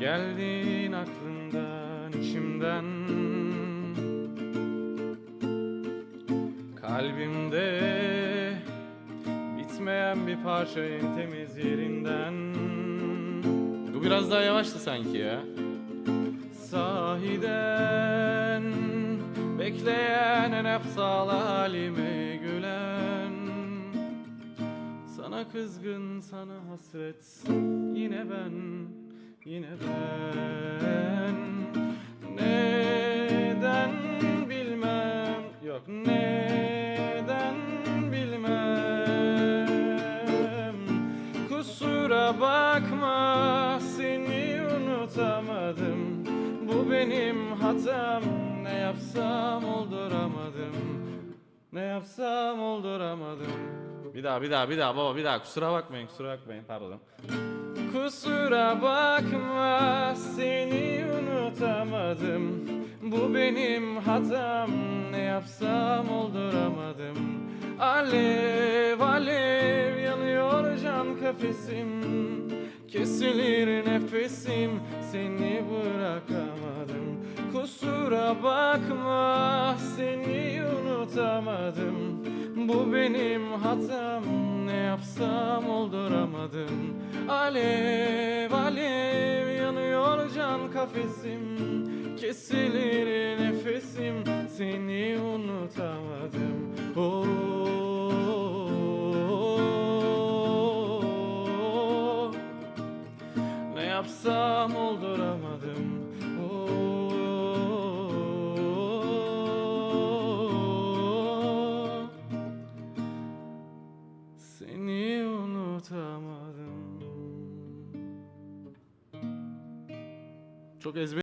Geldin aklımdan içimden. Kalbimde bitmeyen bir parça en temiz yerinden. Bu biraz daha yavaştı sanki ya. Sahiden bekleyen en aptal halime gülen. Sana kızgın sana hasret yine ben yine ben Neden bilmem? Yok neden bilmem? Kusura bakma seni unutamadım. Bu benim hatam. Ne yapsam olduramadım. Ne yapsam olduramadım. Bir daha bir daha bir daha. Baba bir daha. Kusura bakmayın kusura bakmayın. Pardon Kusura bakma seni unutamadım. Bu benim hatam ne yapsam olduramadım. Alev alev yanıyor can kafesim. Kesilir nefesim seni bırakamadım. Kusura bakma seni unutamadım. Bu benim hatam yapsam olduramadım. Alev alev yanıyor can kafesim. Kesilir nefesim seni unutamadım. Oh, ne yapsam olduramadım seni unutamadım. Çok ezber